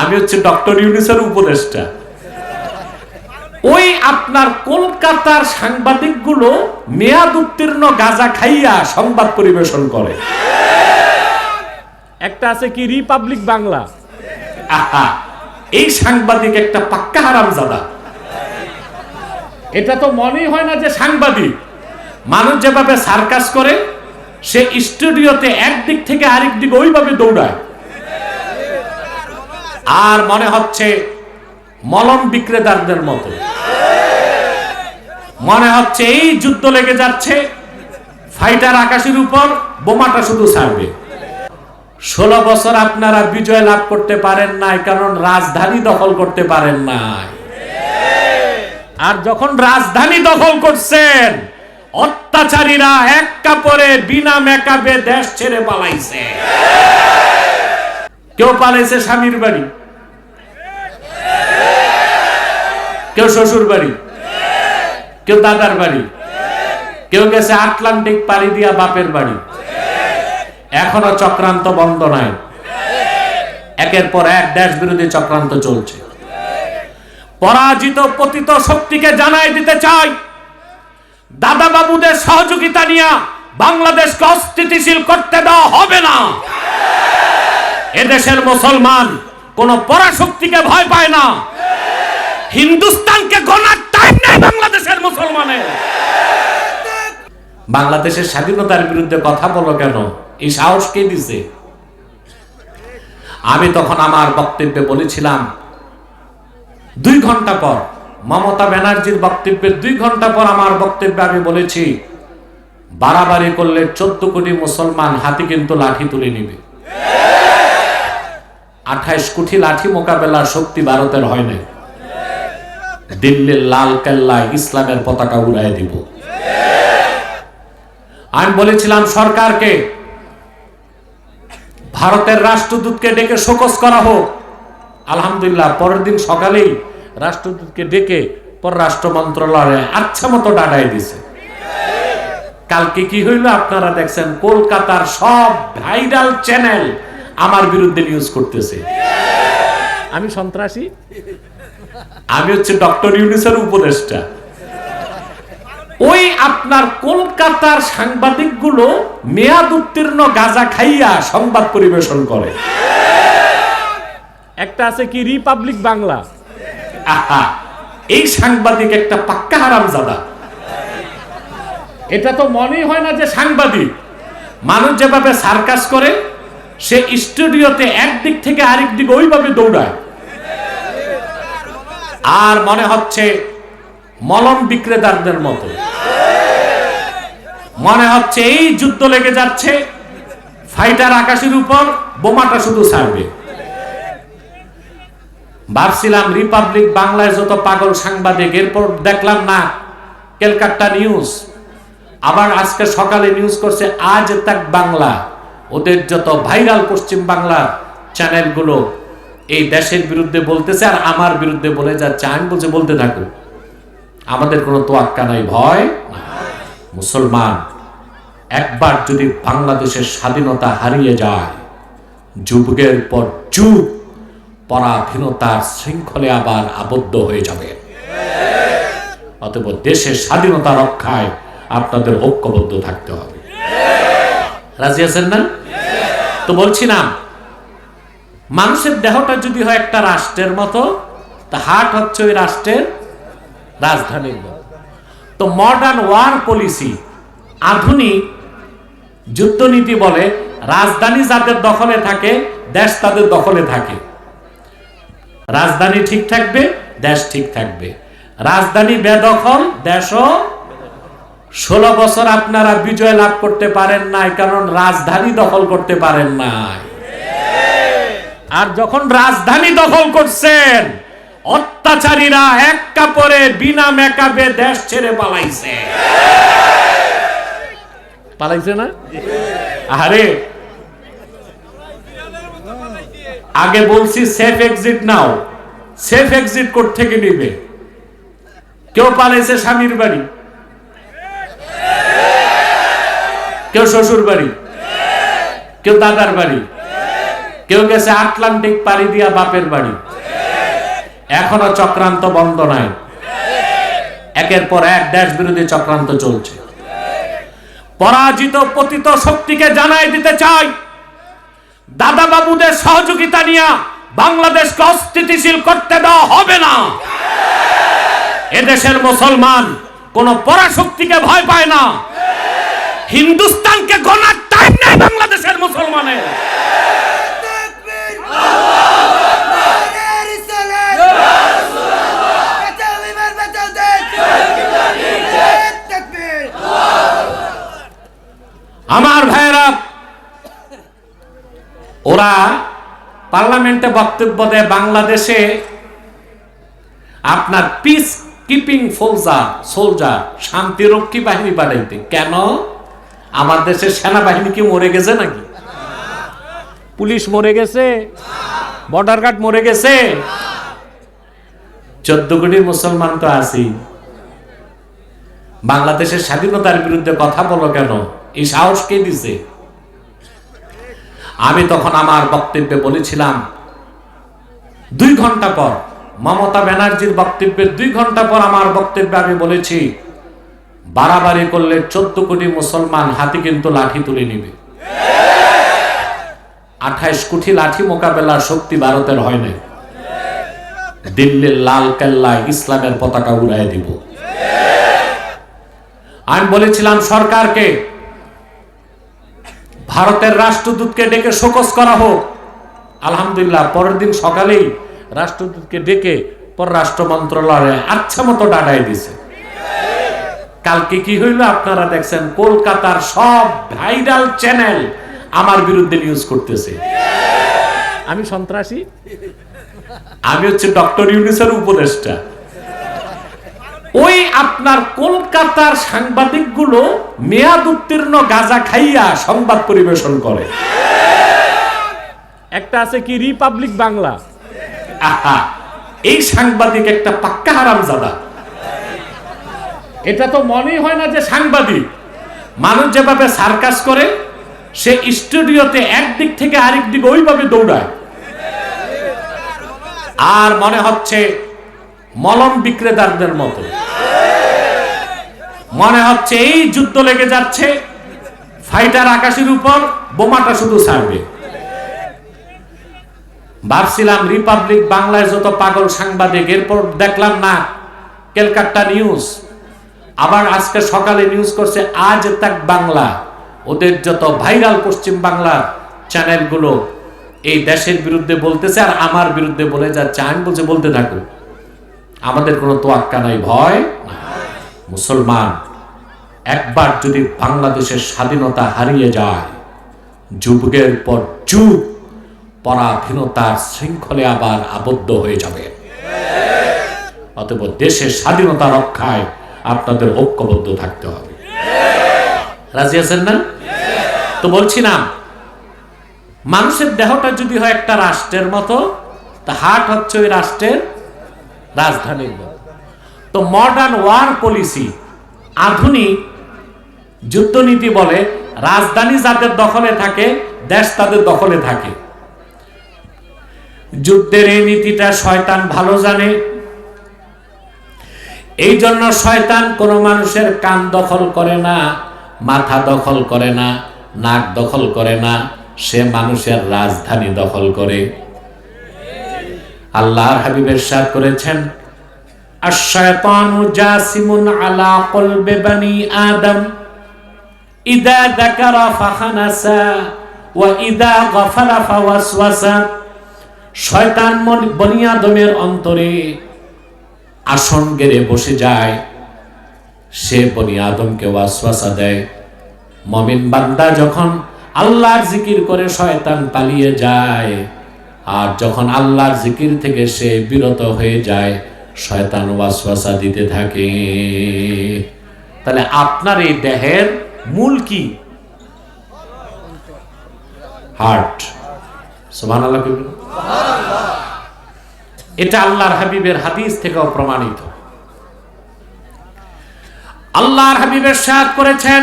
আমি হচ্ছে ডক্টর ইউনিসের উপদেষ্টা। ওই আপনার কলকাতার সাংবাদিকগুলো মেয়াদ উত্তীর্ণ গাজা খাইয়া সংবাদ পরিবেশন করে। একটা আছে কি রিপাবলিক বাংলা। আহা এই সাংবাদিক একটা পাক্কা হারামজাদা। এটা তো মনেই হয় না যে সাংবাদিক। মানুষ যেভাবে সার্কাস করে সে স্টুডিওতে একদিক থেকে আরেক দিক ওইভাবে দৌড়ায়। আর মনে হচ্ছে মলম বিক্রেতাদের মতো। মনে হচ্ছে এই যুদ্ধ লেগে যাচ্ছে, ফাইটার আকাশের উপর, বোমাটা শুধু ছাড়বে। ষোলো বছর আপনারা বিজয় লাভ করতে পারেন নাই, কারণ রাজধানী দখল করতে পারেন নাই। আর যখন রাজধানী দখল করছেন, অত্যাচারীরা এক কাপড়ে বিনা মেকআপে দেশ ছেড়ে পালাইছে। কেউ পালাইছে স্বামীর বাড়ি। কেউ শ্বশুর বাড়ি, কেউ দাদার বাড়ি, কেউ গেছে আটলান্টিক পাড়ি দিয়া বাপের বাড়ি। এখনও চক্রান্ত বন্ধ নাই। একের পর এক দেশ বিরোধী চক্রান্ত চলছে। পরাজিত পতিত শক্তিকে জানাই দিতে চাই। দাদা বাবুদের সহযোগিতা নিয়ে বাংলাদেশকে অস্থিতিশীল করতে দেওয়া হবে না। এদেশের মুসলমান কোন পরাশক্তিকে ভয় পায় না। হিন্দুস্তানকে গণার টাইম নাই বাংলাদেশের মুসলমানের বাংলাদেশের স্বাধীনতার বিরুদ্ধে কথা বলো কেন? এই সাহস কে দিছে? আমি তখন আমার বক্তব্যে বলেছিলাম, দুই ঘণ্টা পর, মমতা ব্যানার্জির বক্তব্যের দুই ঘণ্টা পর আমার বক্তব্যে আমি বলেছি, বাড়াবাড়ি করলে চোদ্দ কোটি মুসলমান হাতি কিন্তু লাঠি তুলে নিবে। আঠাইশ কোটি লাঠি মোকাবেলার শক্তি ভারতের হয় না দিল্লির লাল কেল্লায় ইসলামের পতাকা উড়াই দিব। আমি বলেছিলাম, সরকারকে, ভারতের রাষ্ট্রদূতকে ডেকে শোকস করা হোক। আলহামদুলিল্লাহ, পরের দিন সকালেই রাষ্ট্রদূতকে ডেকে পররাষ্ট্র মন্ত্রণালয়ে আচ্ছা মতো ডাডাই দিছে। কালকে কি হইল আপনারা দেখছেন, কলকাতার সব ভাইরাল চ্যানেল আমার বিরুদ্ধে নিউজ করতেছে। আমি সন্ত্রাসী? আমি হচ্ছে ডক্টর ইউনিসের উপদেষ্টা। ওই আপনার কলকাতার সাংবাদিকগুলো মেয়াদ উত্তীর্ণ গাজা খাইয়া সংবাদ পরিবেশন করে। একটা আছে কি, রিপাবলিক বাংলা। এই সাংবাদিক একটা পাক্কা হারামজাদা। এটা তো মনেই হয় না যে সাংবাদিক। মানুষ যেভাবে সার্কাস করে, সে স্টুডিওতে একদিক থেকে আরেক দিকে ওইভাবে দৌড়ায়। আর মনে হচ্ছে মলম বিক্রেতাদের মতো। মনে হচ্ছে এই যুদ্ধ লেগে যাচ্ছে, ফাইটার আকাশের উপর বোমাটা শুধু ছাড়বে। ভাবছিলাম রিপাবলিক বাংলায় যত পাগল সাংবাদিক, এরপর দেখলাম না, ক্যালকাটা নিউজ। আবার আজকে সকালে নিউজ করছে, আজ তাক বাংলা। ওদের যত ভাইরাল পশ্চিম বাংলার চ্যানেলগুলো এই দেশের বিরুদ্ধে বলতেছে আর আমার বিরুদ্ধে বলে যাচ্ছে আমি বলছে বলতে থাকো। আমাদের কোনো তোয়াক্কা নাই ভয় মুসলমান, একবার যদি বাংলাদেশের স্বাধীনতা হারিয়ে যায়, যুগের পর যুগ পরাধীনতার শৃঙ্খলে আবার আবদ্ধ হয়ে যাবে। অতএব দেশের স্বাধীনতা রক্ষায় আপনাদের ঐক্যবদ্ধ থাকতে হবে। রাজি আছেন না? তো বলছিলাম মানুষের দেহটা যদি হয় একটা রাষ্ট্রের মতো, তা হার্ট হচ্ছে ওই রাষ্ট্রের রাজধানীর মতো। তো মডার্ন ওয়ার পলিসি আধুনিক যুদ্ধনীতি বলে, রাজধানী যাদের দখলে থাকে, দেশ তাদের দখলে থাকে। রাজধানী ঠিক থাকবে, দেশ ঠিক থাকবে। রাজধানী বেদখল, দেশও ষোলো বছর আপনারা বিজয় লাভ করতে পারেন নাই, কারণ রাজধানী দখল করতে পারেন নাই। আর যখন রাজধানী দখল করছেন অত্যাচারীরা এক কাপড়ে বিনা মেকআপে দেশ ছেড়ে পালাইছে। পালাইছে না? আরে আগে বলছি সেফ এক্সিট নাও। সেফ এক্সিট কোড থেকে নিবে? কেউ পালাইছে স্বামীর বাড়ি? কেউ শ্বশুর বাড়ি? কেউ দাদার বাড়ি? কেউ গেছে আটলান্টিক পাড়ি দিয়া বাপের বাড়ি। এখনও চক্রান্ত বন্ধ নাই। একের পর এক দেশ বিরোধী চক্রান্ত চলছে। পরাজিত পতিত শক্তিকে জানাই দিতে চাই। দাদা বাবুদের সহযোগিতা নিয়ে বাংলাদেশকে অস্থিতিশীল করতে দেওয়া হবে না। এদেশের মুসলমান কোন পরাশক্তিকে ভয় পায় না। হিন্দুস্তানকে গণার টাইম নেই বাংলাদেশের মুসলমানের। আমার ওরা পার্লামেন্টে বক্তব্য দেয় বাংলাদেশে আপনার পিস কিপিং ফৌজা সোলজার শান্তিরক্ষী বাহিনী বাড়াইতে কেন? আমার দেশের সেনাবাহিনী কি মরে গেছে নাকি? পুলিশ মরে গেছে বর্ডার গার্ড মরে গেছে। চোদ্দ কোটি মুসলমান তো আছি। বাংলাদেশের স্বাধীনতার বিরুদ্ধে কথা বলো কেন? এই সাহস কে দিছে? আমি তখন আমার বক্তব্যে বলেছিলাম, দুই ঘণ্টা পর, মমতা ব্যানার্জির বক্তব্যের দুই ঘণ্টা পর আমার বক্তব্যে আমি বলেছি, বাড়াবাড়ি করলে চোদ্দ কোটি মুসলমান হাতে কিন্তু লাঠি তুলে নিবে। আঠাইশ কোটি লাঠি মোকাবেলার শক্তি ভারতের হয় না দিল্লির লাল কেল্লায় ইসলামের পতাকা উড়াই দিব। আমি বলেছিলাম, সরকারকে ভারতের রাষ্ট্রদূতকে ডেকে শোকস করা হোক। আলহামদুলিল্লাহ, পরের দিন সকালেই রাষ্ট্রদূতকে ডেকে পররাষ্ট্র মন্ত্রণালয়ে আচ্ছা মতো ডাটাই দিছে। কালকে কি হইল আপনারা দেখছেন? কলকাতার সব ভাইরাল চ্যানেল আমার বিরুদ্ধে নিউজ করতেছে। আমি সন্ত্রাসী? আমি হচ্ছে ডক্টর ইউনিসের উপদেষ্টা। ওই আপনার কলকাতার সাংবাদিকগুলো মেয়াদ উত্তীর্ণ গাজা খাইয়া সংবাদ পরিবেশন করে। একটা আছে কি রিপাবলিক বাংলা? আহা এই সাংবাদিক একটা পাক্কা হারাম জাদা এটা তো মনেই হয় না যে সাংবাদিক। মানুষ যেভাবে সার্কাস করে সে স্টুডিওতে একদিক থেকে আরেক দিকে ওইভাবে দৌড়ায়। আর মনে হচ্ছে মলম বিক্রেতাদের মতো। মনে হচ্ছে এই যুদ্ধ লেগে যাচ্ছে, ফাইটার আকাশের উপর, বোমাটা শুধু ছাড়বে। ভাবছিলাম রিপাবলিক বাংলায় যত পাগল সাংবাদিক, এরপর দেখলাম না, ক্যালকাটা নিউজ। আবার আজকে সকালে নিউজ করছে, আজ তাক বাংলা। ওদের যত ভাইরাল পশ্চিম বাংলার চ্যানেলগুলো এই দেশের বিরুদ্ধে বলতেছে আর আমার বিরুদ্ধে বলে যাচ্ছে, আমি বলছে বলতে থাকুক আমাদের কোনো তোয়াক্কা নাই, ভয় মুসলমান, একবার যদি বাংলাদেশের স্বাধীনতা হারিয়ে যায়, যুগের পর যুগ পরাধীনতার শৃঙ্খলে আবার আবদ্ধ হয়ে যাবে। অতএব দেশের স্বাধীনতা রক্ষায় আপনাদের ঐক্যবদ্ধ থাকতে হবে। রাজি আছেন না? তো বলছিলাম মানুষের দেহটা যদি হয় একটা রাষ্ট্রের মতো, তা হার্ট হচ্ছে ওই রাষ্ট্রের রাজধানীর তো মডার্ন ওয়ার পলিসি আধুনিক যুদ্ধনীতি বলে রাজধানী যাদের দখলে থাকে, দেশ তাদের দখলে থাকে। যুদ্ধের এই নীতিটা শয়তান ভালো জানে। এই জন্য শয়তান কোনো মানুষের কান দখল করে না, মাথা দখল করে না। নাক দখল করে না, সে মানুষের রাজধানী দখল করে। আল্লাহর হাবিবের সাথ করেছেন জাসিমুন আদম ওয়া শয়তান অন্তরে আসন গেড়ে বসে যায়, সে বনি ওয়াসওয়াসা দেয়। মমিন বান্দা যখন আল্লাহর জিকির করে শয়তান পালিয়ে যায়, আর যখন আল্লাহর জিকির থেকে সে বিরত হয়ে যায়, শয়তান ওয়াসওয়াসা দিতে থাকে। তাহলে আপনার এই দেহের মূল কি? হার্ট। সুবহানাল্লাহ কইবেন এটা আল্লাহর হাবিবের হাদিস থেকেও প্রমাণিত। আল্লাহর হাবিবের সাথ করেছেন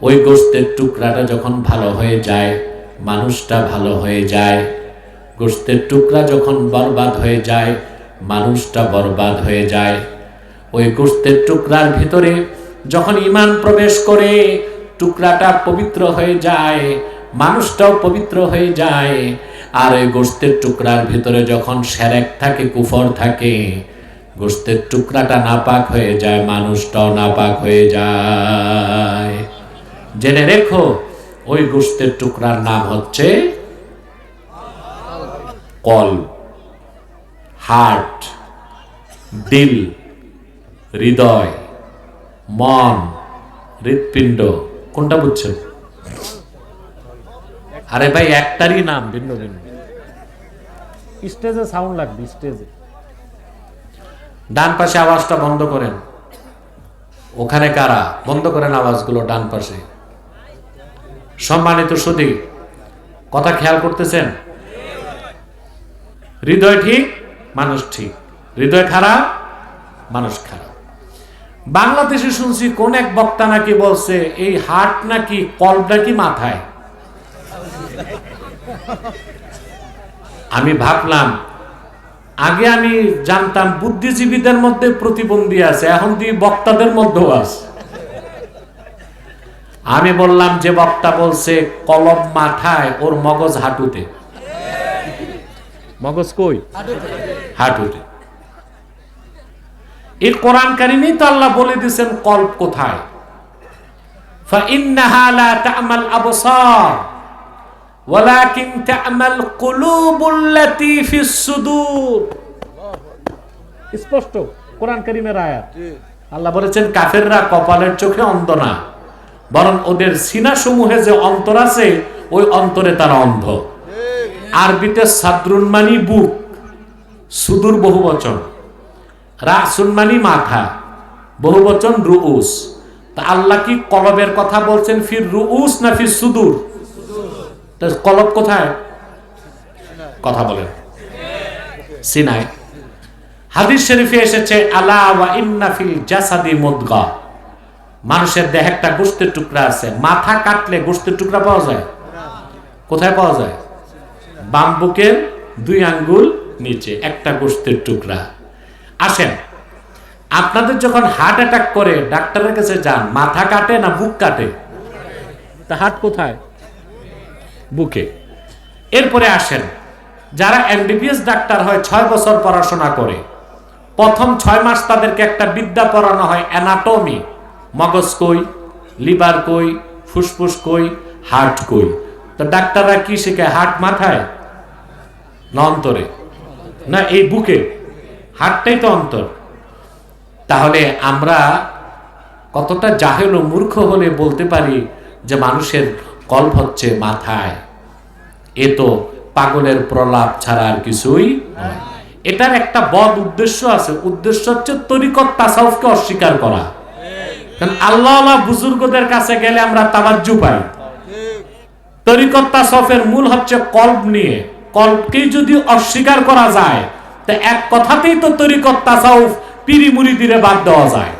ওই গোস্তের টুকরাটা যখন ভালো হয়ে যায়, মানুষটা ভালো হয়ে যায় গোস্তের টুকরা যখন বরবাদ হয়ে যায়, মানুষটা বরবাদ হয়ে যায়। ওই গোস্তের টুকরার ভিতরে যখন ইমান প্রবেশ করে, টুকরাটা পবিত্র হয়ে যায়, মানুষটাও পবিত্র হয়ে যায়, আর ওই গোস্তের টুকরার ভিতরে যখন সেরেক থাকে, কুফর থাকে গোস্তের টুকরাটা নাপাক হয়ে যায়, মানুষটাও নাপাক হয়ে যায়। জেনে রেখো ওই গোস্তের টুকরার নাম হচ্ছে কল হার্ট দিল হৃদয় মন হৃৎপিণ্ড। কোনটা বুঝছেন? আরে ভাই একটারই নাম ভিন্ন ভিন্ন। স্টেজে সাউন্ড লাগবে স্টেজে। ডান পাশে আওয়াজটা বন্ধ করেন। ওখানে কারা? বন্ধ করেন আওয়াজগুলো ডান পাশে। সম্মানিত সুদী কথা খেয়াল করতেছেন? হৃদয় ঠিক, মানুষ ঠিক। হৃদয় খারাপ, মানুষ খারাপ। বাংলাদেশে শুনছি কোন এক বক্তা নাকি বলছে, এই হার্ট নাকি কল্প নাকি মাথায়? আমি ভাবলাম, আগে আমি জানতাম বুদ্ধিজীবীদের মধ্যে প্রতিবন্ধী আছে, এখন দিয়ে বক্তাদের মধ্যেও আছে। আমি বললাম যে বক্তা বলছে কলম মাথায় ওর মগজ হাঁটুতে মগজ কই হাঁটুতে এই কোরআন কারিমেই তো আল্লাহ বলে দিয়েছেন কল্প কোথায় فإنها لا تعمى الأبصار ولكن تعمى القلوب التي في الصدور স্পষ্ট কোরআন কারিমের আয়াত আল্লাহ বলেছেন কাফেররা কপালের চোখে অন্ধ না বরং ওদের সিনা সমূহে যে অন্তর আছে, ওই অন্তরে তারা অন্ধ। আরবিতে সাদরুন মানি বুক, সুদূর বহু বচন রাসুন মানি মাথা বহু বচন রুউস। তা আল্লাহ কি কলবের কথা বলছেন, ফির রুউস না ফির সুদূর? কলব কোথায়? কথা বলেন। সিনায়। হাদিস শরীফে এসেছে, আলা ওয়া ইন্না ফিল জাসাদি মুদগা। মানুষের দেহে একটা গোস্তের টুকরা আছে, মাথা কাটলে গোস্তের টুকরা পাওয়া যায়? কোথায় পাওয়া যায়? বাম বুকের দুই আঙ্গুল নিচে, একটা গোস্তের টুকরা। আসেন, আপনাদের যখন হার্ট অ্যাটাক করে, ডাক্তারের কাছে যান, মাথা কাটে না বুক কাটে? তা হাট কোথায়? বুকে। এরপরে আসেন, যারা এমবিবিএস ডাক্তার হয়, ছয় বছর পড়াশোনা করে, প্রথম ছয় মাস তাদেরকে একটা বিদ্যা পড়ানো হয়, অ্যানাটমি। মগজ কই, লিভার কই, ফুসফুস কই, হার্ট কই। তো ডাক্তাররা কি শেখে হার্ট মাথায়? না অন্তরে? না, এই বুকে? হার্টটাই তো অন্তর। তাহলে আমরা কতটা জাহেল ও মূর্খ হলে বলতে পারি যে মানুষের কল্প হচ্ছে মাথায়। এ তো পাগলের প্রলাপ ছাড়া আর কিছুই এটার একটা বদ উদ্দেশ্য আছে। উদ্দেশ্য হচ্ছে তরিকত তাসাউফকে অস্বীকার করা। কারণ আল্লাহ বুজুর্গদের কাছে গেলে আমরা তাবাজ্জু পাই। তরিকত সফের মূল হচ্ছে কল্প নিয়ে। কল্পকেই যদি অস্বীকার করা যায়, তা এক কথাতেই তো তরিকত তাসাউফ পিরিমুড়ি দিলে বাদ দেওয়া যায়।